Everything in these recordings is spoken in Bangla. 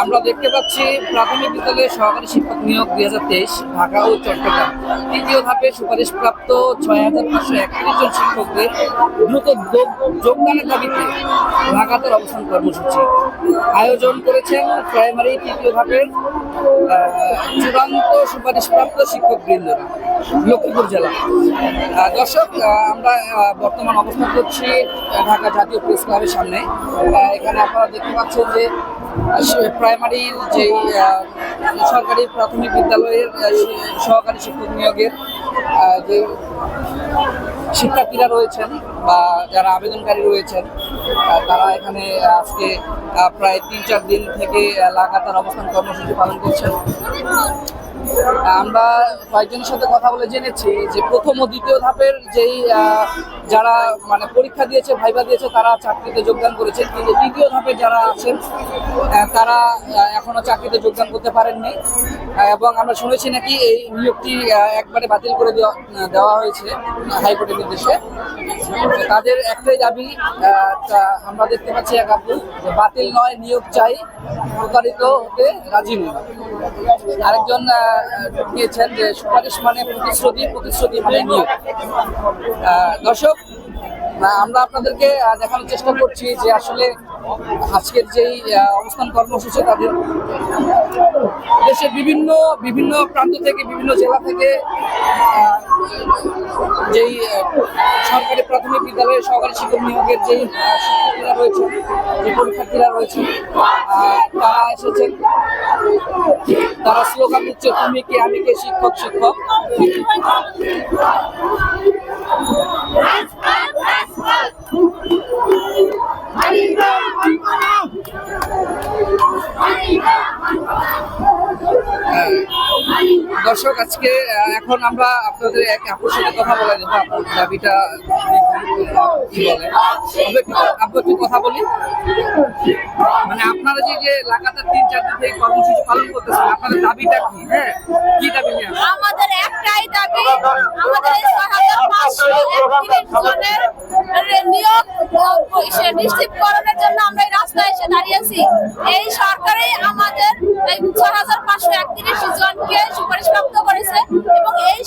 আমরা দেখতে পাচ্ছি প্রাথমিক বিদ্যালয়ে সহকারী শিক্ষক নিয়োগ দুই হাজার তেইশ, ঢাকা ও চট্টগ্রাম। তৃতীয় ধাপে সুপারিশপ্রাপ্ত ছয় হাজার পাঁচশো একত্রিশ জন শিক্ষকদের দ্রুত যোগ- যোগদানের দাবিতে লাগাতার অবস্থান কর্মসূচি। আয়োজন করেছেন প্রাইমারি তৃতীয় ধাপের চূড়ান্ত সুপারিশপ্রাপ্ত শিক্ষক বৃন্দরা লক্ষ্মীপুর জেলা। দর্শক আমরা বর্তমান অবস্থান করছি ঢাকা জাতীয় প্রেস ক্লাবের সামনে। এখানে আপনারা দেখতে পাচ্ছেন যে প্রাইমারির যে সরকারি প্রাথমিক বিদ্যালয়ের সহকারী শিক্ষক নিয়োগের যে শিক্ষার্থীরা রয়েছেন বা যারা আবেদনকারী রয়েছেন তারা এখানে আজকে প্রায় তিন চার দিন থেকে লাগাতার অবস্থান কর্মসূচি পালন করছেন। আমরা কয়েকজনের সাথে কথা বলে জেনেছি যে প্রথম ও দ্বিতীয় ধাপের যেই যারা মানে পরীক্ষা দিয়েছে, ভাইবা দিয়েছে, তারা চাকরিতে যোগদান করেছে কিন্তু তৃতীয় ধাপে যারা আছেন তারা এখনও চাকরিতে যোগদান করতে পারেননি। এবং আমরা শুনেছি নাকি এই নিয়োগটি একবারে বাতিল করে দেওয়া হয়েছে হাইকোর্টের নির্দেশে। তাদের একটাই দাবি আমরা দেখতে পাচ্ছি এক আপু বাতিল নয়, নিয়োগ চাই, প্রতারিত হতে রাজি নয়। আরেকজন দিয়েছেন যে সুপারিশ মানে প্রতিশ্রুতি প্রতিশ্রুতি মানে নিয়োগ। আহ, দর্শক আমরা আপনাদেরকে দেখানোর চেষ্টা করছি যে আসলে আজকের যেই অবস্থান কর্মসূচি তাদের দেশের বিভিন্ন বিভিন্ন প্রান্ত থেকে, বিভিন্ন জেলা থেকে যেই সরকারি প্রাথমিক বিদ্যালয়ে সহকারী শিক্ষক নিয়োগের যেই শিক্ষার্থীরা রয়েছে, যে পরীক্ষার্থীরা রয়েছে তারা এসেছেন। তারা স্লোগান দিচ্ছে, তুমি কে, আমি কে শিক্ষক শিক্ষক? দর্শক, আজকে এখন আমরা আপনাদের এক আপুর কথা বলে দেবো। আপনার দাবিটা কি বলে? আপু একটু কথা বলি। মানে আপনারা যে যে লাগাতার তিন, চার দিন থেকে কর্মসূচি পালন করতেছেন, আপনাদের দাবিটা কি? হ্যাঁ কি দাবি আমাদের একটাই দাবি, আমাদের আমাদের একত্রিশ জনকে সুপারিশপ্রাপ্ত করেছে এবং এই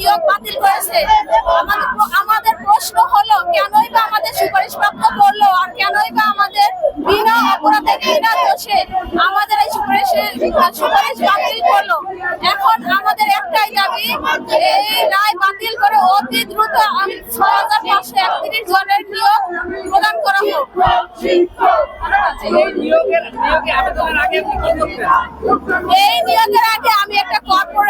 নিয়োগ বাতিল করেছে আমাদের প্রশ্ন হলো কেনই বা আমাদের সুপারিশপ্রাপ্ত করল আর কেনই বা আমাদের বিনা অপরাধে বিনা আমাদের এই সুপারিশের সুপারিশ বাতিল করল এখন আমাদের একটাই দাবি এই রায় বাতিল করে অতি দ্রুত ছয় হাজার পাঁচশো একত্রিশ জনের নিয়োগ প্রদান করা হোক। এই নিয়োগের আগে আমি একটা কর্পোরেট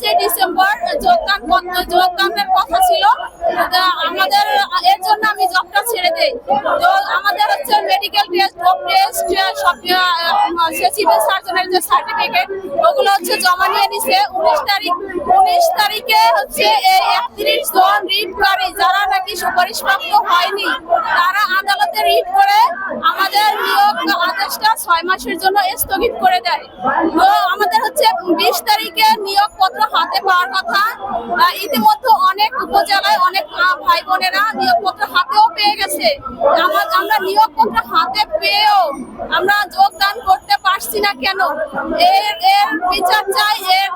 পাঁচই ডিসেম্বর যোগদান যোগদানের কথা ছিল। আমাদের, এর জন্য আমি জবটা ছেড়ে দেই। তো আমাদের হচ্ছে মেডিকেল টেস্ট হোম টেস্ট সব সিভিল সার্জনের যে সার্টিফিকেট ওগুলো হচ্ছে জমা নিয়ে নিছে। উনিশ তারিখ, উনিশ তারিখে হচ্ছে এই একত্রিশ জন রিট করে। যারা নাকি সুপারিশপ্রাপ্ত হয়নি, তারা আদালতে রিট করে। আমাদের নিয়োগ আদেশটা ছয় মাসের জন্য স্থগিত করে দেয়। তো আমাদের হচ্ছে বিশ তারিখে নিয়োগপত্র হাতে পাওয়ার কথা আহ, ইতিমধ্যে অনেক উপজেলায় অনেক আহ, ভাই বোনেরা নিয়োগপত্র হাতেও পেয়ে গেছে। আমা- আমরা নিয়োগপত্র হাতে পেয়েও আমরা যোগদান করতে পারছি না কেন? এর এর বিচার চাই, এর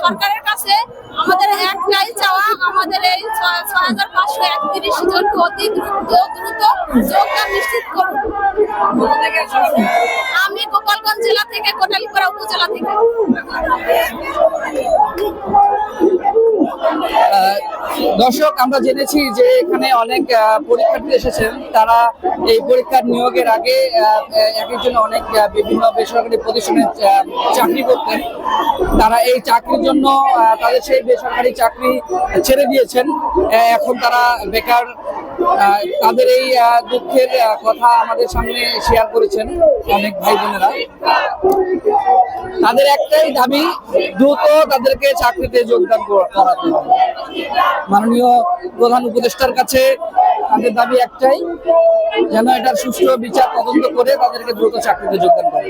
সরকারের কাছে। আমাদের একটাই চাওয়া, আমাদের এই ছয় হাজার পাঁচশো একত্রিশ জনকে অতি দ্রুত দ্রুত যোগদান নিশ্চিত করুন? আমি গোপালগঞ্জ জেলা থেকে, কোটালীপাড়া উপজেলা থেকে। দর্শক, আমরা জেনেছি যে এখানে অনেক পরীক্ষার্থী এসেছেন। তারা এই পরীক্ষার নিয়োগের আগে একজন অনেক বিভিন্ন বেসরকারি প্রতিষ্ঠানে চাকরি করতেন। তারা এই চাকরির জন্য তাদের সেই বেসরকারি চাকরি ছেড়ে দিয়েছেন। এখন তারা বেকার তাদের এই দুঃখের কথা আমাদের সামনে শেয়ার করেছেন অনেক ভাই বোনেরা। তাদের একটাই দাবি, দ্রুত তাদেরকে চাকরিতে যোগদান করা- করাতে মাননীয় প্রধান উপদেষ্টার কাছে তাদের দাবি একটাই, যেন এটা সুষ্ঠু বিচার তদন্ত করে তাদেরকে দ্রুত চাকরিতে যোগদান করে